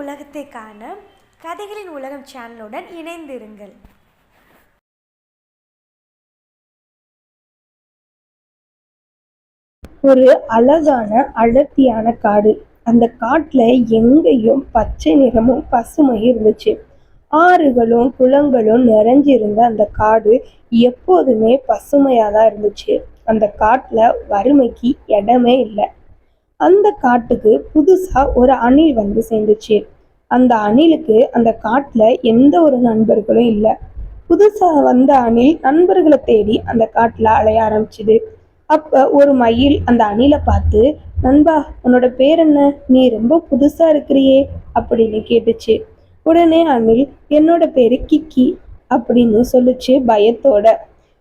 உலகத்தை காண கதைகளின் உலகம் சேனலுடன் இணைந்திருங்கள். ஒரு அழகான அடர்த்தியான காடு. அந்த காட்டில் எங்கேயும் பச்சை நிறமும் பசுமையும் இருந்துச்சு. ஆறுகளும் குளங்களும் நிறைஞ்சிருந்த அந்த காடு எப்போதுமே பசுமையாக தான் இருந்துச்சு. அந்த காட்டில் வறுமைக்கு இடமே இல்லை. அந்த காட்டுக்கு புதுசாக ஒரு அணில் வந்து சேர்ந்துச்சு. அந்த அணிலுக்கு அந்த காட்டில் எந்த ஒரு நண்பர்களும் இல்லை. புதுசாக வந்த அணில் நண்பர்களை தேடி அந்த காட்டில் அலைய ஆரம்பிச்சுது. அப்போ ஒரு மயில் அந்த அணிலை பார்த்து நண்பா உன்னோட பேர் என்ன? நீ ரொம்ப புதுசாக இருக்கிறியே அப்படின்னு கேட்டுச்சு. உடனே அணில் என்னோட பேர் கிக்கி அப்படின்னு சொல்லுச்சு பயத்தோட.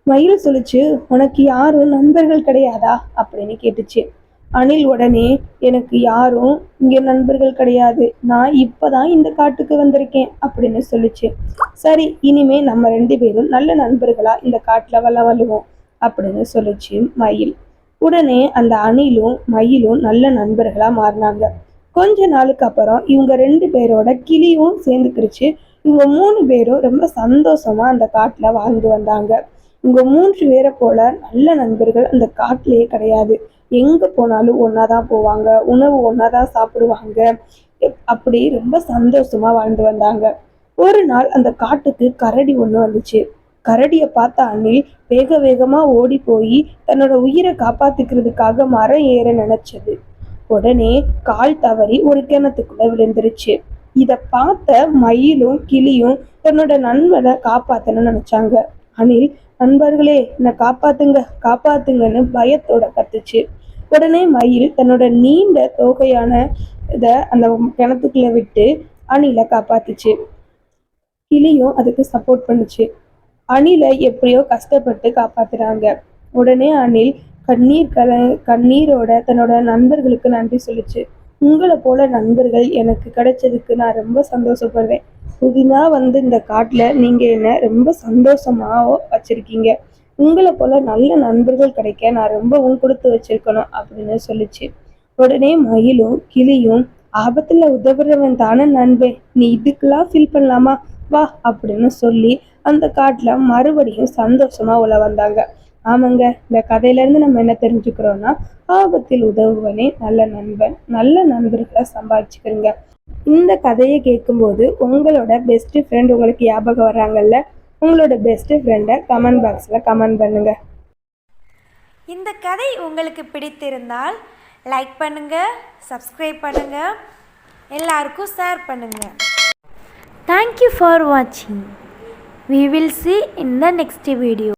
மயில் சொல்லுச்சு உனக்கு யாரும் நண்பர்கள் கிடையாதா? அப்படின்னு கேட்டுச்சு. அணில் உடனே எனக்கு யாரும் இங்கே நண்பர்கள் கிடையாது. நான் இப்பதான் இந்த காட்டுக்கு வந்திருக்கேன் அப்படின்னு சொல்லிச்சு. சரி இனிமே நம்ம ரெண்டு பேரும் நல்ல நண்பர்களாக இந்த காட்டில் வள வழுவோம் அப்படின்னு சொல்லிச்சு மயில். உடனே அந்த அணிலும் மயிலும் நல்ல நண்பர்களாக மாறினாங்க. கொஞ்ச நாளுக்கு அப்புறம் இவங்க ரெண்டு பேரோட கிளியும் சேர்ந்துக்கிருச்சு. இவங்க மூணு பேரும் ரொம்ப சந்தோஷமா அந்த காட்டில் வாழ்ந்து வந்தாங்க. இவங்க மூன்று பேரை போல நல்ல நண்பர்கள் அந்த காட்டிலேயே கிடையாது. எங்க போனாலும் ஒன்னாதான் போவாங்க உணவு ஒன்னாதான் சாப்பிடுவாங்க. அப்படி ரொம்ப சந்தோஷமா வாழ்ந்து வந்தாங்க. ஒரு நாள் அந்த காட்டுக்கு கரடி ஒண்ணு வந்துச்சு. கரடியை பார்த்த அணில் வேக வேகமா ஓடி போய் தன்னோட உயிரை காப்பாத்திக்கிறதுக்காக மரம் ஏற நினைச்சது. உடனே கால் தவறி ஒரு கிணத்துக்குள்ள விழுந்துருச்சு. இதை பார்த்த மயிலும் கிளியும் தன்னோட நண்பனை காப்பாத்தணும்னு நினைச்சாங்க. அணில் நண்பர்களே என்னை காப்பாத்துங்க காப்பாத்துங்கன்னு பயத்தோட கத்துச்சு. உடனே மயில் தன்னோட நீண்ட தோகையான இதை அந்த கிணத்துக்குள்ள விட்டு அணிலை காப்பாத்துச்சு. கிளியும் அதுக்கு சப்போர்ட் பண்ணுச்சு. அணிலை எப்படியோ கஷ்டப்பட்டு காப்பாத்துறாங்க. உடனே அணில் கண்ணீர் கல கண்ணீரோட தன்னோட நண்பர்களுக்கு நன்றி சொல்லுச்சு. உங்களை போல நண்பர்கள் எனக்கு கிடைச்சதுக்கு நான் ரொம்ப சந்தோஷப்படுறேன் புதினா வந்து இந்த காட்டுல நீங்க என்ன ரொம்ப சந்தோஷமா வச்சிருக்கீங்க. உங்களை போல நல்ல நண்பர்கள் கிடைக்க நான் ரொம்பவும் கொடுத்து வச்சிருக்கணும் அப்படின்னு சொல்லிச்சு. உடனே மயிலும் கிளியும் ஆபத்துல உதவுறவன் தானே நண்பே நீ இதுக்கெல்லாம் ஃபீல் பண்ணலாமா? வா அப்படின்னு சொல்லி அந்த காட்டுல மறுபடியும் சந்தோஷமா உள்ள வந்தாங்க. ஆமாங்க இந்த கதையிலேருந்து நம்ம என்ன தெரிஞ்சுக்கிறோம்னா ஆபத்தில் உதவுவனே நல்ல நண்பன் நல்ல நண்பர்களை சம்பாதிச்சுக்கிறீங்க. இந்த கதையை கேட்கும்போது உங்களோட பெஸ்ட்டு ஃப்ரெண்ட் உங்களுக்கு ஞாபகம் வராங்கல்ல உங்களோட பெஸ்ட்டு ஃப்ரெண்டை கமெண்ட் பாக்ஸில் கமெண்ட் பண்ணுங்க. இந்த கதை உங்களுக்கு பிடித்திருந்தால் லைக் பண்ணுங்க சப்ஸ்கிரைப் பண்ணுங்க எல்லாருக்கும் ஷேர் பண்ணுங்க. தேங்க்யூ ஃபார் வாட்சிங் we will see in the next video